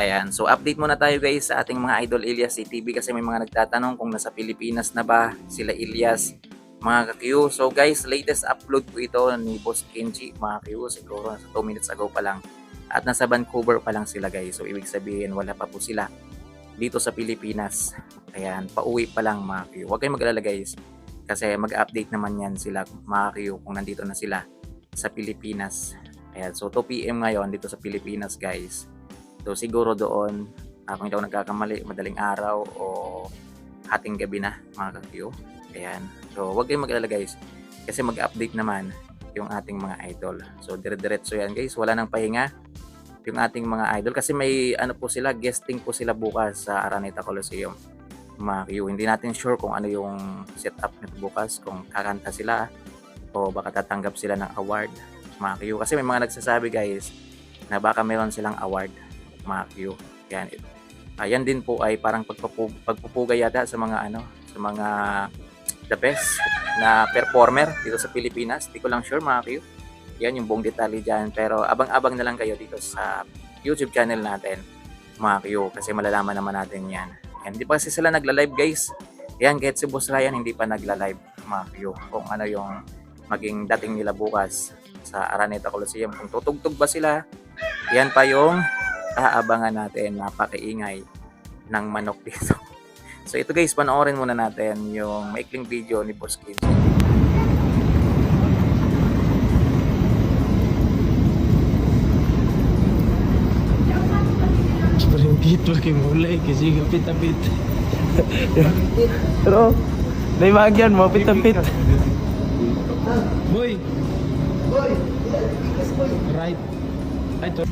Ayan, so update muna tayo guys sa ating mga idol Elias CTV kasi may mga nagtatanong kung nasa Pilipinas na ba sila Elias mga ka-Q. So guys, latest upload po ito ni Boss Kenji mga ka-Q. Siguro nasa 2 minutes ago pa lang. At nasa Vancouver pa lang sila guys. So ibig sabihin wala pa po sila dito sa Pilipinas. Ayan, pauwi pa lang mga ka-Q. Huwag kayong mag-alala guys. Kasi mag-update naman yan sila mga ka-Q kung nandito na sila sa Pilipinas. Ayan, so 2 p.m. ngayon dito sa Pilipinas guys. So siguro doon, ah, kung hindi ako nagkakamali, madaling araw o hating gabi na mga ka-Q. Ayan. So huwag kayong mag-alala guys. Kasi mag-update naman yung ating mga idol. So dire-diretso yan guys. Wala nang pahinga yung ating mga idol. Kasi may ano po sila, guesting po sila bukas sa Araneta Coliseum. Mga Q. Hindi natin sure kung ano yung setup nito bukas. Kung kakanta sila o baka tatanggap sila ng award. Mga Q. Kasi may mga nagsasabi guys na baka meron silang award Q. Yan. Ayan din po ay parang pagpupu, pagpupuga yata sa mga ano, sa mga the best na performer dito sa Pilipinas. Di ko lang sure Q. Yan yung buong detalye dyan. Pero abang-abang na lang kayo dito sa YouTube channel natin Q. Kasi malalaman naman natin yan. Yan. Hindi pa kasi sila nagla-live guys. Yan, kahit si Boss Ryan hindi pa nagla-live Q. Kung ano yung maging dating nila bukas sa Araneta Coliseum. Kung tutugtog ba sila, yan pa yung aabangan natin napakaingay ng manok dito. So ito guys, panoorin muna natin yung maikling video ni Boss Kids. Berhenti lagi mulai kasi kapit-apit. Pero, may magyan mo, apit-apit. Boy! Boy! Right. Ay, to.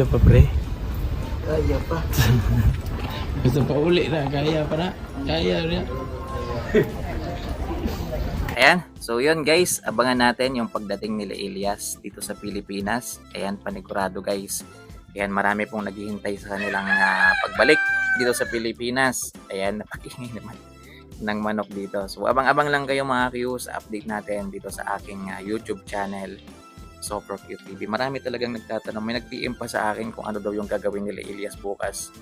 Kaya pa, pre. Kaya pa. Gusto pa uli na, kaya pa na. Kaya na. Ayan, so yun guys, abangan natin yung pagdating nila Elias dito sa Pilipinas. Ayan, panigurado guys. Ayan, marami pong naghihintay sa kanilang ah, pagbalik dito sa Pilipinas. Ayan, napakingay naman ng manok dito. So abang-abang lang kayo mga Q sa update natin dito sa aking ah, YouTube channel. Sopro Q TV. Marami talagang nagtatanong. May nag-PM pa sa akin kung ano daw yung gagawin nila Elias bukas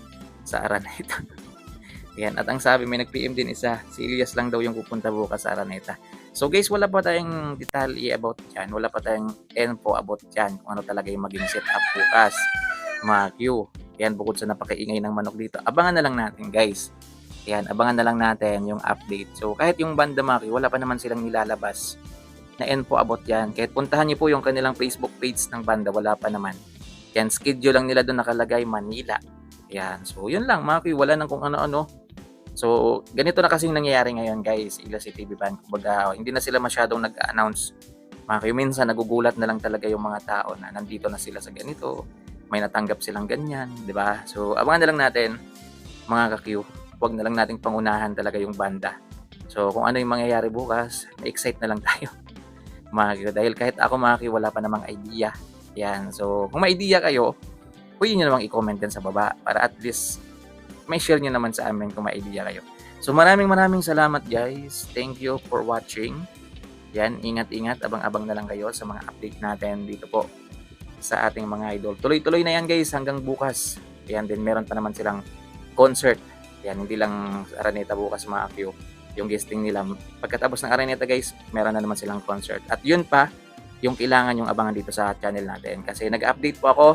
sa Araneta. Yan. At ang sabi, may nag-PM din isa. Si Elias lang daw yung pupunta bukas sa Araneta. So guys, wala pa tayong detalye about dyan. Wala pa tayong info about dyan kung ano talaga yung maging setup bukas. Mga Q. Yan, bukod sa napakaingay ng manok dito. Abangan na lang natin guys. Yan, abangan na lang natin yung update. So kahit yung banda Maki, wala pa naman silang nilalabas na info about yan. Kahit puntahan niyo po yung kanilang Facebook page ng banda, wala pa naman. Yan, schedule lang nila doon nakalagay Manila. Yan, so yun lang, Maki, wala nang kung ano-ano. So, ganito na kasing nangyayari ngayon guys, Ila City TV Band. Kumbaga, hindi na sila masyadong nag-announce. Maki, minsan nagugulat na lang talaga yung mga tao na nandito na sila sa ganito. May natanggap silang ganyan, di ba? So, abangan na lang natin, mga ka-Q. Huwag na lang nating pangunahan talaga yung banda. So, kung ano yung mangyayari bukas, na-excite na lang tayo mga Q. Dahil kahit ako mga Q, wala pa namang idea. Yan. So, kung may idea kayo, pwede nyo namang i-comment din sa baba para at least may share nyo naman sa amin kung may idea kayo. So, maraming maraming salamat guys. Thank you for watching. Yan, ingat-ingat. Abang-abang na lang kayo sa mga update natin dito po sa ating mga idol. Tuloy-tuloy na yan guys hanggang bukas. Yan din, meron pa naman silang concert. Yan, hindi lang Araneta bukas mga Q yung guesting nila. Pagkatapos ng Araneta guys, meron na naman silang concert. At yun pa, yung kailangan yung abangan dito sa channel natin. Kasi nag-update po ako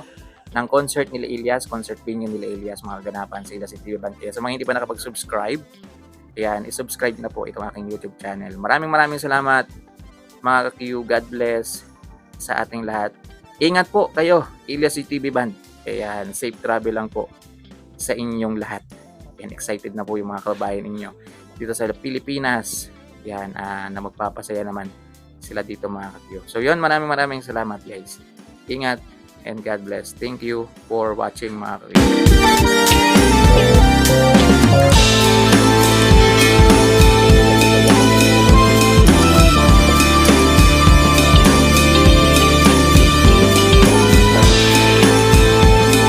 ng concert nila Elias, concert venue nila Elias, mga ganapan sila si TV Band. Kaya sa mga hindi pa nakapag-subscribe, ayan, isubscribe na po itong aking YouTube channel. Maraming maraming salamat, mga ka-Q. God bless sa ating lahat. Ingat po kayo, Elias TV Band. Ayan, safe travel lang po sa inyong lahat. And excited na po yung mga kababayan ninyo dito sa Pilipinas. Yan, ah, na magpapasaya naman sila dito mga ka-Q. So yun, maraming maraming salamat guys. Ingat and God bless. Thank you for watching mga ka